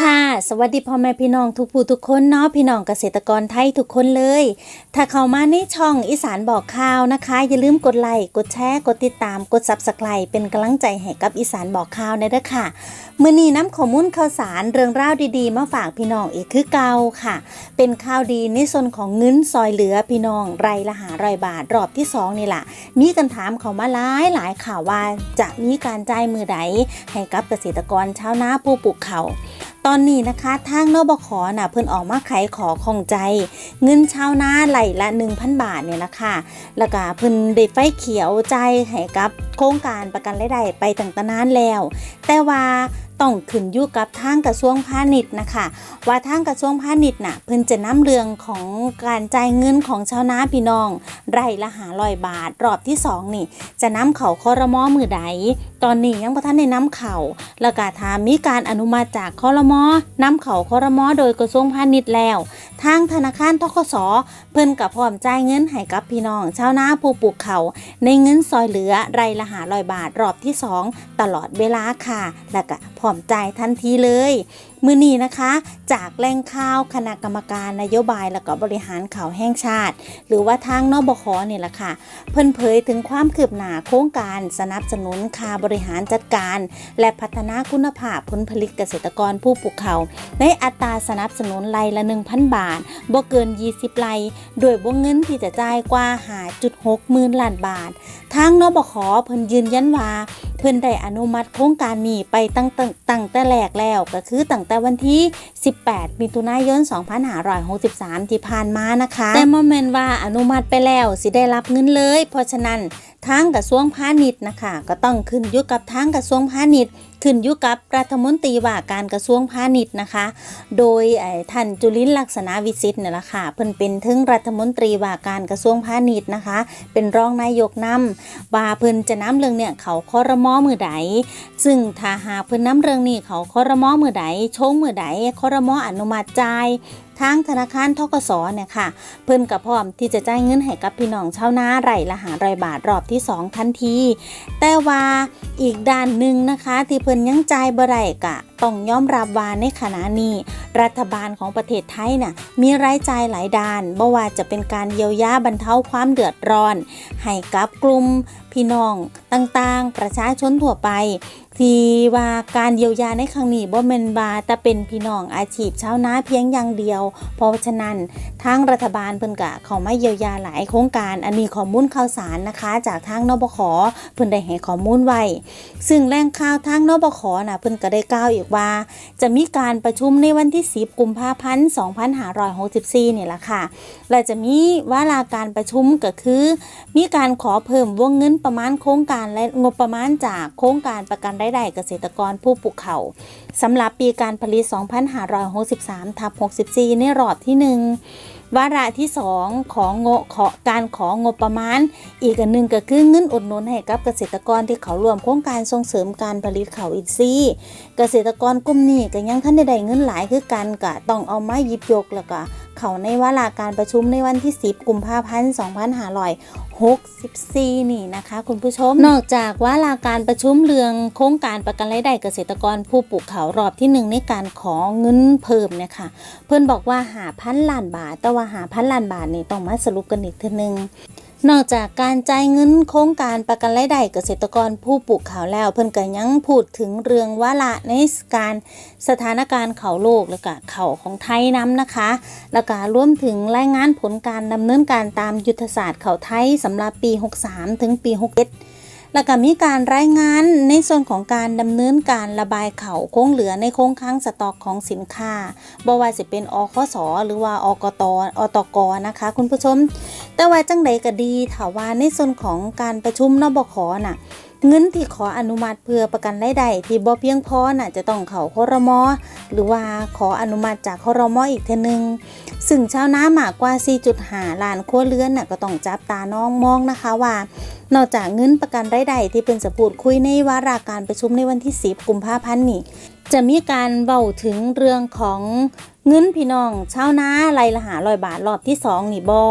ค่ะ สวัสดีพ่อแม่พี่น้องทุกผู้ทุกคนเนาะพี่น้องเกษตรกรไทยทุกคนเลย ถ้าเข้ามาในช่องอีสานบอกข่าวนะคะ อย่าลืมกดไลค์กดแชร์กดติดตามกดซับสไครต์เป็นกำลังใจให้กับอีสานบอกข่าวนะเด้อค่ะมื้อนี้น้ำข้อมูลข่าวสารเรื่องราวดีๆ มาฝากพี่น้องอีกคือเก่าค่ะ เป็นข่าวดีในส่วนของเงินซอยเหลือพี่น้องไรละหารอยบาทรอบที่สองนี่แหละมีกันถามเขามาหลายหลายข่าวว่าจะมีการจ่ายมือใดให้กับเกษตรกรชาวนาผู้ปลูกเขาวตอนนี้นะคะทางนบขน่ะเพิ่นออกมาไขขอของใจ เงินชาวนาไหลละ 1,000 บาทเนี่ยละคะแล้วก็เพิ่นได้ไฟเขียวใจให้กับโครงการประกันรายได้ไปตั้งแตนานแล้ว แต่ว่าต้องขึ้นอยู่กับทางกระทรวงพาณิชย์นะคะ ว่าทางกระทรวงพาณิชย์น่ะเพิ่นจะนำเรื่องของการจ่ายเงินของชาวนาพี่น้องไร่ละหาร้อยบาท รอบที่สองนี่ จะนำเขาคอรมอมือใดตอนนี้ยังประทันในน้ำเขาและกาถามีการอนุมัติจากคอรมอน้ำเขาคอรมอโดยกระทรวงพาณิชย์แล้ว ทางธนาคารทกสเพิ่นกับพร้อมจ่ายเงินให้กับพี่น้องชาวนาผู้ปลูกเขาในเงินซอยเหลือไรละหาลอยบาทรอบที่ 2 ตลอดเวลาค่ะ และก็พร้อมจ่ายทันทีเลยมือนี้นะคะ จากแหล่งข่าวคณะกรรมการนโยบายและก็บริหารข่าวแห่งชาติ หรือว่าทางนบคเนี่ยแหละค่ะ เพิ่นเผยถึงความคืบหน้าโครงการสนับสนุนค่าบริหารจัดการ และพัฒนาคุณภาพผลผลิตเกษตรกรผู้ปลูกเขาวในอัตราสนับสนุนไร่ละ 1,000 บาทบ่เกิน 20 ไร่ด้วยวงเงินที่จะจ่ายกว่า 5.6หมื่นล้านบาท ทางนบคเพิ่นยืนยันว่าเพิ่นได้อนุมัติโครงการนี้ไปตั้งตั้งตั้งแต่แรกแล้วก็คือตั้งแต่วันที่ 18 มิถุนายน 2563 ที่ผ่านมานะคะ แต่โมเมนต์ว่าอนุมัติไปแล้วสิได้รับเงินเลย เพราะฉะนั้นทางกระทรวงพาณิชย์นะคะ ก็ต้องขึ้นอยู่กับทางกระทรวงพาณิชย์ ขึ้นอยู่กับรัฐมนตรีว่าการกระทรวงพาณิชย์นะคะ โดยท่านจุลินลักษณะวิสิทธิ์เนี่ยแหละค่ะเพิ่นเป็นถึงรัฐมนตรีว่าการกระทรวงพาณิชย์นะคะ เป็นรองนายกนำว่าเพิ่นจะนำเรื่องเนี่ยเขาคอรมอมือใดซึ่งถ้าหากเพิ่นนำเรื่องนี้เขาคอรมอมือใดชงมือใดคอรมออนุมัติจ่าย ทางธนาคารทกศเนี่ยค่ะ เพิ่นกับพร้อมที่จะจ่ายเงินให้กับพี่น้องชาวนาไร่ละหารอยบาทรอบที่ 2 ทันที แต่ว่าอีกด้านหนึ่งนะคะ ที่เพิ่นยังจ่ายบ่ได้กะต้องยอมรับว่าในขณะนี้ รัฐบาลของประเทศไทยน่ะมีรายจ่ายหลายด้านบ่ว่าจะเป็นการเยียวยาบรรเทาความเดือดร้อน ให้กับกลุ่มพี่น้องต่างๆ ประชาชนทั่วไปที่ว่าการเยียวยาในครั้งนี้บ่แมนบาแต่เป็นพี่น้องอาชีพชาวนาเพียงอย่างเดียว เพราะฉะนั้นทางรัฐบาลเพิ่นกะเขามาเยียวยาหลายโครงการ อันนี้ข้อมูลข่าวสารนะคะ จากทางนบขเพิ่นได้ให้ข้อมูลไว้ ซึ่งแหล่งข่าวทางนบขนะเพิ่นก็ได้กล่าวอีกว่าจะมีการประชุมในวันที่ 10 กุมภาพันธ์2564เนี่ยละค่ะ และจะมีวาราการประชุมก็คือ มีการขอเพิ่มวงเงินประมาณโครงการและงบประมาณจากโครงการประกันรายได้เกษตรกรผู้ปลูกเขาสำหรับปีการผลิต 2563ทับ64 ในรอบที่ 1 วาระที่ 2 ของงบขอการของบประมาณ อีกอันหนึ่งก็คือเงินอุดหนุนให้กับเกษตรกรที่เขารวมโครงการส่งเสริมการผลิตข้าวอินทรีย์เกษตรกรกลุ่มนี้ก็ยังท่านได้เงินหลายคือกันก็ต้องเอาไม้หยิบยกแล้วก็ เขาในวาระการประชุมในวันที่ 10 กุมภาพันธ์2564 นี่นะคะ คุณผู้ชม นอกจากวาระการประชุมเรื่องโครงการประกันรายได้เกษตรกรผู้ปลูกเขาวรอบที่หนึ่งในการขอเงินเพิ่มเนี่ยค่ะเพื่อนบอกว่าหาพันล้านบาท แต่ว่าหาพันล้านบาทนี่ต้องมาสรุปกันอีกทีนึง นอกจากการจ่ายเงินโครงการประกันรายได้เกษตรกรผู้ปลูกข้าวแล้ว เพิ่นก็ยังพูดถึงเรื่องวาระในการสถานการณ์เขาโลกแล้วก็เขาของไทยน้ำนะคะ แล้วก็รวมถึงรายงานผลการดำเนินการตามยุทธศาสตร์เขาไทยสำหรับปี 63 ถึงปี61 แล้วก็มีการรายงานในส่วนของการดำเนินการระบายเขาคงเหลือในโคงค้างสต็อกของสินค้าบ่ว่าจะเป็นอคสหรือว่าอกตอตกนะคะ คุณผู้ชม แต่ว่าจังใดก็ดีถ้าว่าในส่วนของการประชุมนบขน่ะ เงินที่ขออนุมัติเพื่อประกันรายได้ที่บ่เพียงพอน่ะจะต้องเข้าคอรมอหรือว่าขออนุมัติจากคอรมออีกเทนึง ซึ่งชาวนาหมากกว่า 4.5 ล้านครัวเรือนน่ะก็ต้องจับตาน้องมองนะคะว่า นอกจากเงินประกันรายได้ที่เป็นสพูดคุยในวาระการประชุมในวันที่ 10 กุมภาพันธ์นี่จะมีการเบ้าถึงเรื่องของเงินพี่น้องชาวนาไรละหาร้อยบาทรอบที่2นี่บอ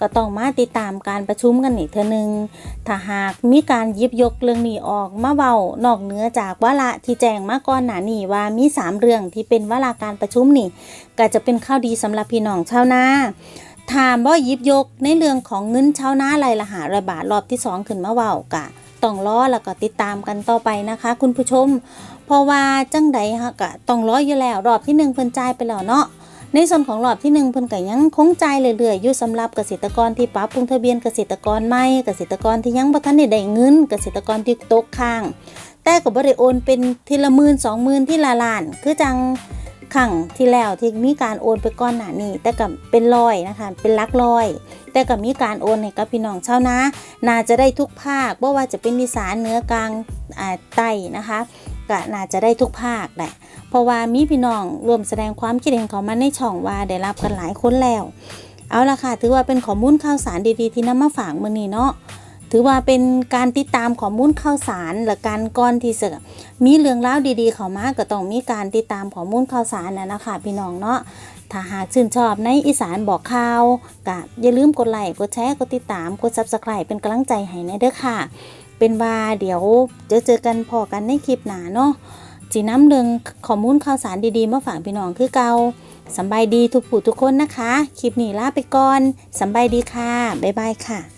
ก็ต้องมาติดตามการประชุมกันอีกเทอนึง ถ้าหากมีการยิบยกเรื่องนี้ออกมาเว้านอกเหนือจากวาระที่แจ้งมาก่อนหน้านี้ว่ามี 3 เรื่องที่เป็นวาระการประชุมนี่ก็จะเป็นข้าวดีสำหรับพี่น้องชาวนาถามว่ายิบยกในเรื่องของเงินชาวนาไรายละหาระบาทรอบที่2ขึ้นมาเว้ากะต้องรอแล้วก็ติดตามกันต่อไปนะคะ คุณผู้ชม เพราะว่าจังใดฮะกะต้องรออยู่แล้ว รอบที่หนึ่งเพิ่นจ่ายไปแล้วเนาะ ในส่วนของรอบที่หนึ่งเพิ่นก็ยังคงใจเรื่อยๆอยู่สำหรับเกษตรกรที่ปรับปรุงทะเบียนเกษตรกรใหม่เกษตรกรที่ยังบ่ทันได้ได้เงิน เกษตรกรที่ตกค้าง แต่ก็บ่ได้โอนเป็นทีละหมื่นสองหมื่นที่ละล้าน คือจังครั้งที่แล้วที่มีการโอนไปก่อนหน้านี้แต่ก็เป็นร้อยนะคะ เป็นลักร้อย แต่ก็มีการโอนให้กับพี่น้องชาวนาน่าจะได้ทุกภาคบ่ว่าจะเป็นอีสานเหนือกลางอ่าใต้นะคะ ก็น่าจะได้ทุกภาคแหละเพราะว่ามีพี่น้องรวมแสดงความคิดเห็นเขามาในช่องว่าได้รับกันหลายคนแล้ว เอาละค่ะถือว่าเป็นข้อมูลข่าวสารดีๆ ที่นำมาฝากมื้อนี้เนาะถือว่าเป็นการติดตามข้อมูลข่าวสารและการก่อนที่จะมีเรื่องราวดีๆเข้ามาก็ต้องมีการติดตามข้อมูลข่าวสารนะนะคะพี่น้องเนาะถ้าหากชื่นชอบในอีสานบอกข่าวก็อย่าลืมกดไลค์กดแชร์กดติดตามกด Subscribe เป็นกำลังใจให้แนะเด้อค่ะ เป็นว่าเดี๋ยวเจอเจอกันพอกันในคลิปหนาเนาะจีน้ำเรืองข้อมูลข่าวสารดีๆมาฝากพี่น้องคือเกาสบายดีทุกผู้ทุกคนนะคะ คลิปนี้ลาไปก่อนสบายดีค่ะ บ๊ายบายค่ะ